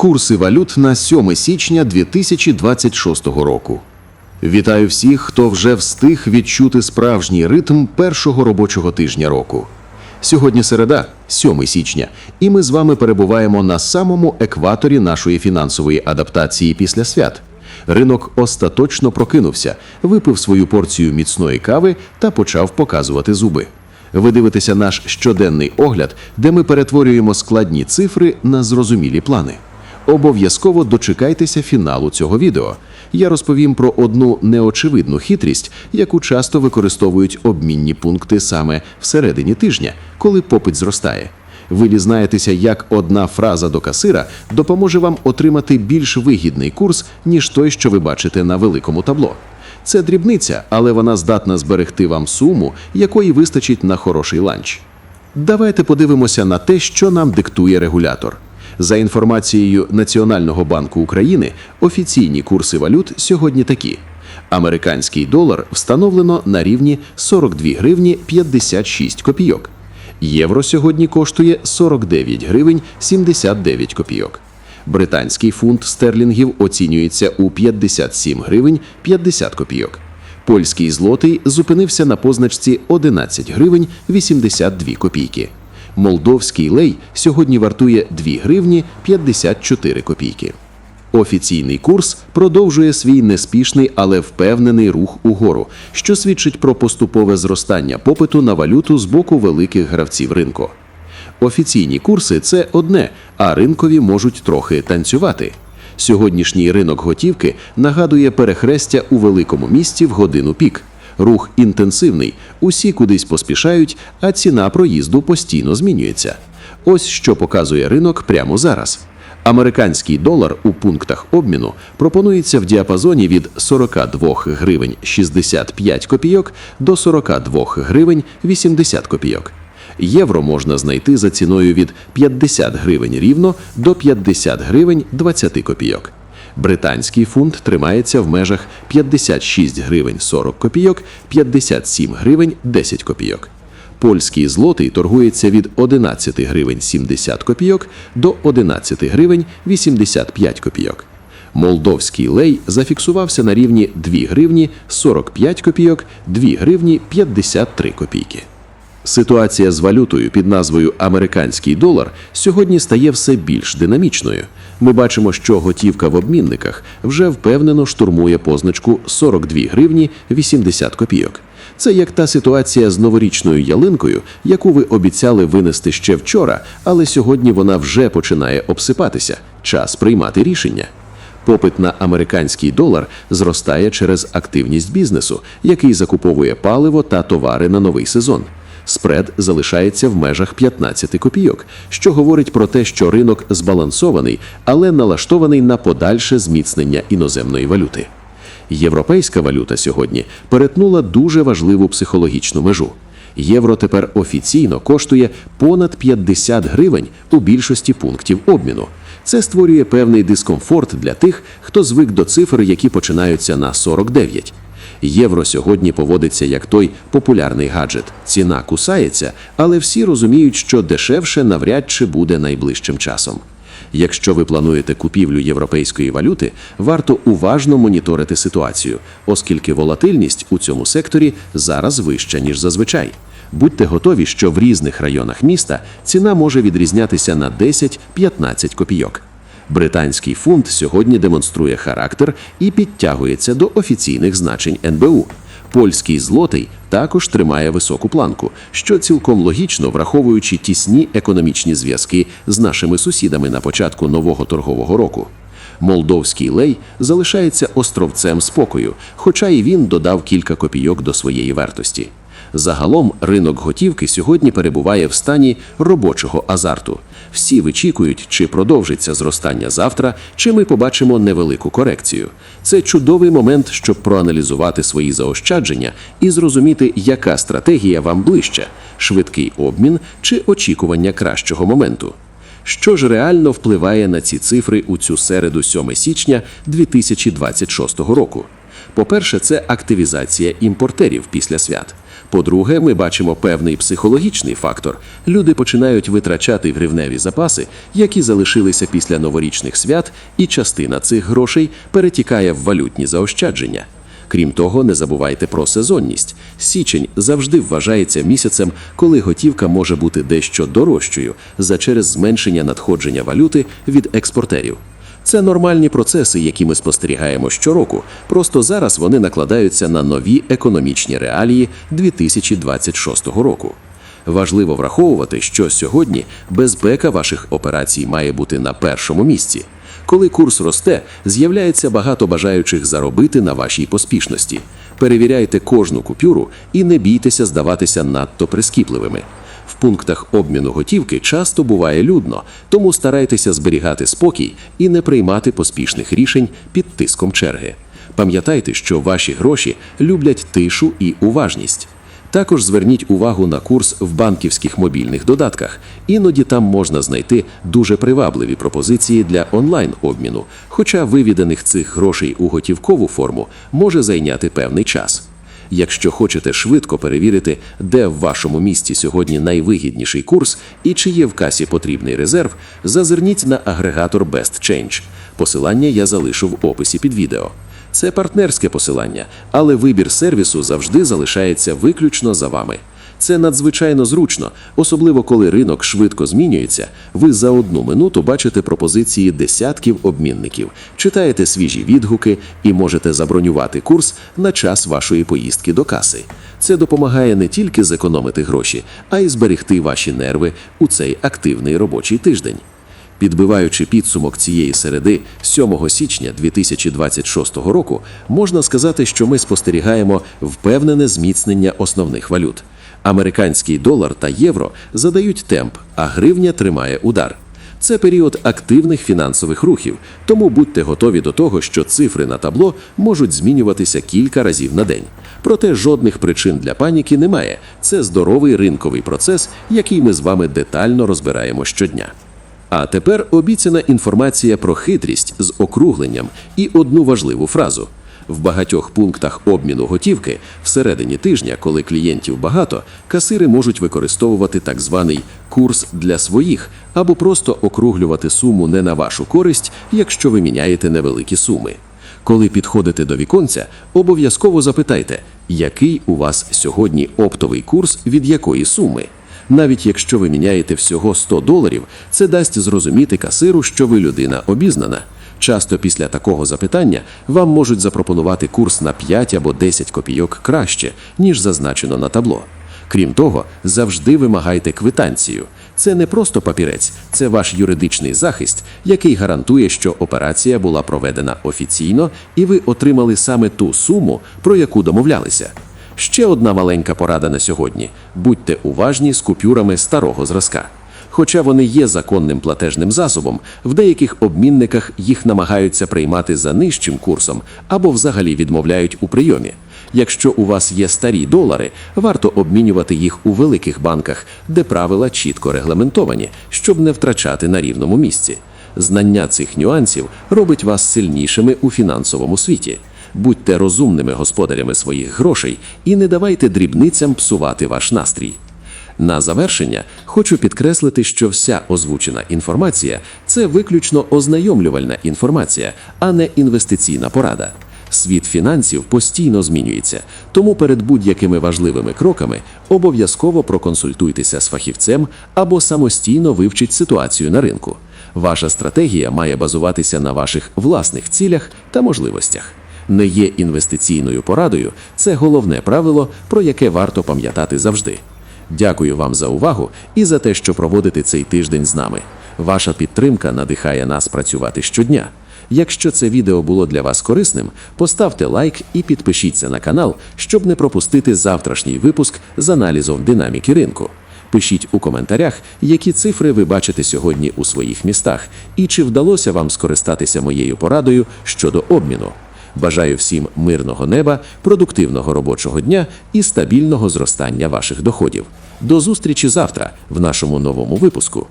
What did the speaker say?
Курси валют на 7 січня 2026 року. Вітаю всіх, хто вже встиг відчути справжній ритм першого робочого тижня року. Сьогодні середа, 7 січня, і ми з вами перебуваємо на самому екваторі нашої фінансової адаптації після свят. Ринок остаточно прокинувся, випив свою порцію міцної кави та почав показувати зуби. Ви дивитеся наш щоденний огляд, де ми перетворюємо складні цифри на зрозумілі плани. Обов'язково дочекайтеся фіналу цього відео. Я розповім про одну неочевидну хитрість, яку часто використовують обмінні пункти саме всередині тижня, коли попит зростає. Ви дізнаєтеся, як одна фраза до касира допоможе вам отримати більш вигідний курс, ніж той, що ви бачите на великому табло. Це дрібниця, але вона здатна зберегти вам суму, якої вистачить на хороший ланч. Давайте подивимося на те, що нам диктує регулятор. За інформацією Національного банку України, офіційні курси валют сьогодні такі: американський долар встановлено на рівні 42 гривні 56 копійок. Євро сьогодні коштує 49 гривень 79 копійок. Британський фунт стерлінгів оцінюється у 57 гривень 50 копійок. Польський злотий зупинився на позначці 11 гривень 82 копійки. Молдовський лей сьогодні вартує 2 гривні 54 копійки. Офіційний курс продовжує свій неспішний, але впевнений рух угору, що свідчить про поступове зростання попиту на валюту з боку великих гравців ринку. Офіційні курси це одне, а ринкові можуть трохи танцювати. Сьогоднішній ринок готівки нагадує перехрестя у великому місті в годину пік. Рух інтенсивний, усі кудись поспішають, а ціна проїзду постійно змінюється. Ось що показує ринок прямо зараз. Американський долар у пунктах обміну пропонується в діапазоні від 42 гривень 65 копійок до 42 гривень 80 копійок. Євро можна знайти за ціною від 50 гривень рівно до 50 гривень 20 копійок. Британський фунт тримається в межах 56 гривень 40 копійок, 57 гривень 10 копійок. Польський злотий торгується від 11 гривень 70 копійок до 11 гривень 85 копійок. Молдовський лей зафіксувався на рівні 2 гривні 45 копійок, 2 гривні 53 копійки. Ситуація з валютою під назвою американський долар сьогодні стає все більш динамічною. Ми бачимо, що готівка в обмінниках вже впевнено штурмує позначку 42 гривні 80 копійок. Це як та ситуація з новорічною ялинкою, яку ви обіцяли винести ще вчора, але сьогодні вона вже починає обсипатися. Час приймати рішення. Попит на американський долар зростає через активність бізнесу, який закуповує паливо та товари на новий сезон. Спред залишається в межах 15 копійок, що говорить про те, що ринок збалансований, але налаштований на подальше зміцнення іноземної валюти. Європейська валюта сьогодні перетнула дуже важливу психологічну межу. Євро тепер офіційно коштує понад 50 гривень у більшості пунктів обміну. Це створює певний дискомфорт для тих, хто звик до цифр, які починаються на 49. Євро сьогодні поводиться як той популярний гаджет. Ціна кусається, але всі розуміють, що дешевше навряд чи буде найближчим часом. Якщо ви плануєте купівлю європейської валюти, варто уважно моніторити ситуацію, оскільки волатильність у цьому секторі зараз вища, ніж зазвичай. Будьте готові, що в різних районах міста ціна може відрізнятися на 10-15 копійок. Британський фунт сьогодні демонструє характер і підтягується до офіційних значень НБУ. Польський злотий також тримає високу планку, що цілком логічно, враховуючи тісні економічні зв'язки з нашими сусідами на початку нового торгового року. Молдовський лей залишається островцем спокою, хоча і він додав кілька копійок до своєї вартості. Загалом ринок готівки сьогодні перебуває в стані робочого азарту. Всі вичікують, чи продовжиться зростання завтра, чи ми побачимо невелику корекцію. Це чудовий момент, щоб проаналізувати свої заощадження і зрозуміти, яка стратегія вам ближча швидкий обмін чи очікування кращого моменту. Що ж реально впливає на ці цифри у цю середу 7 січня 2026 року? По-перше, це активізація імпортерів після свят. По-друге, ми бачимо певний психологічний фактор. Люди починають витрачати гривневі запаси, які залишилися після новорічних свят, і частина цих грошей перетікає в валютні заощадження. Крім того, не забувайте про сезонність. Січень завжди вважається місяцем, коли готівка може бути дещо дорожчою за через зменшення надходження валюти від експортерів. Це нормальні процеси, які ми спостерігаємо щороку. Просто зараз вони накладаються на нові економічні реалії 2026 року. Важливо враховувати, що сьогодні безпека ваших операцій має бути на першому місці. Коли курс росте, з'являється багато бажаючих заробити на вашій поспішності. Перевіряйте кожну купюру і не бійтеся здаватися надто прискіпливими. Пунктах обміну готівки часто буває людно, тому старайтеся зберігати спокій і не приймати поспішних рішень під тиском черги. Пам'ятайте, що ваші гроші люблять тишу і уважність. Також зверніть увагу на курс в банківських мобільних додатках. Іноді там можна знайти дуже привабливі пропозиції для онлайн-обміну, хоча вивіданих цих грошей у готівкову форму може зайняти певний час. Якщо хочете швидко перевірити, де в вашому місті сьогодні найвигідніший курс і чи є в касі потрібний резерв, зазирніть на агрегатор Best Change. Посилання я залишу в описі під відео. Це партнерське посилання, але вибір сервісу завжди залишається виключно за вами. Це надзвичайно зручно, особливо коли ринок швидко змінюється. Ви за одну минуту бачите пропозиції десятків обмінників, читаєте свіжі відгуки і можете забронювати курс на час вашої поїздки до каси. Це допомагає не тільки зекономити гроші, а й зберегти ваші нерви у цей активний робочий тиждень. Підбиваючи підсумок цієї середи 7 січня 2026 року, можна сказати, що ми спостерігаємо впевнене зміцнення основних валют. Американський долар та євро задають темп, а гривня тримає удар. Це період активних фінансових рухів, тому будьте готові до того, що цифри на табло можуть змінюватися кілька разів на день. Проте жодних причин для паніки немає. Це здоровий ринковий процес, який ми з вами детально розбираємо щодня. А тепер обіцяна інформація про хитрість з округленням і одну важливу фразу. В багатьох пунктах обміну готівки всередині тижня, коли клієнтів багато, касири можуть використовувати так званий курс для своїх або просто округлювати суму не на вашу користь, якщо ви міняєте невеликі суми. Коли підходите до віконця, обов'язково запитайте, який у вас сьогодні оптовий курс від якої суми. Навіть якщо ви міняєте всього 100 доларів, це дасть зрозуміти касиру, що ви людина обізнана. Часто після такого запитання вам можуть запропонувати курс на 5 або 10 копійок краще, ніж зазначено на табло. Крім того, завжди вимагайте квитанцію. Це не просто папірець, це ваш юридичний захист, який гарантує, що операція була проведена офіційно і ви отримали саме ту суму, про яку домовлялися. Ще одна маленька порада на сьогодні: будьте уважні з купюрами старого зразка. Хоча вони є законним платежним засобом, в деяких обмінниках їх намагаються приймати за нижчим курсом або взагалі відмовляють у прийомі. Якщо у вас є старі долари, варто обмінювати їх у великих банках, де правила чітко регламентовані, щоб не втрачати на рівному місці. Знання цих нюансів робить вас сильнішими у фінансовому світі. Будьте розумними господарями своїх грошей і не давайте дрібницям псувати ваш настрій. На завершення хочу підкреслити, що вся озвучена інформація це виключно ознайомлювальна інформація, а не інвестиційна порада. Світ фінансів постійно змінюється, тому перед будь-якими важливими кроками обов'язково проконсультуйтеся з фахівцем або самостійно вивчіть ситуацію на ринку. Ваша стратегія має базуватися на ваших власних цілях та можливостях. Не є інвестиційною порадою це головне правило, про яке варто пам'ятати завжди. Дякую вам за увагу і за те, що проводите цей тиждень з нами. Ваша підтримка надихає нас працювати щодня. Якщо це відео було для вас корисним, поставте лайк і підпишіться на канал, щоб не пропустити завтрашній випуск з аналізом динаміки ринку. Пишіть у коментарях, які цифри ви бачите сьогодні у своїх містах, і чи вдалося вам скористатися моєю порадою щодо обміну. Бажаю всім мирного неба, продуктивного робочого дня і стабільного зростання ваших доходів. До зустрічі завтра в нашому новому випуску.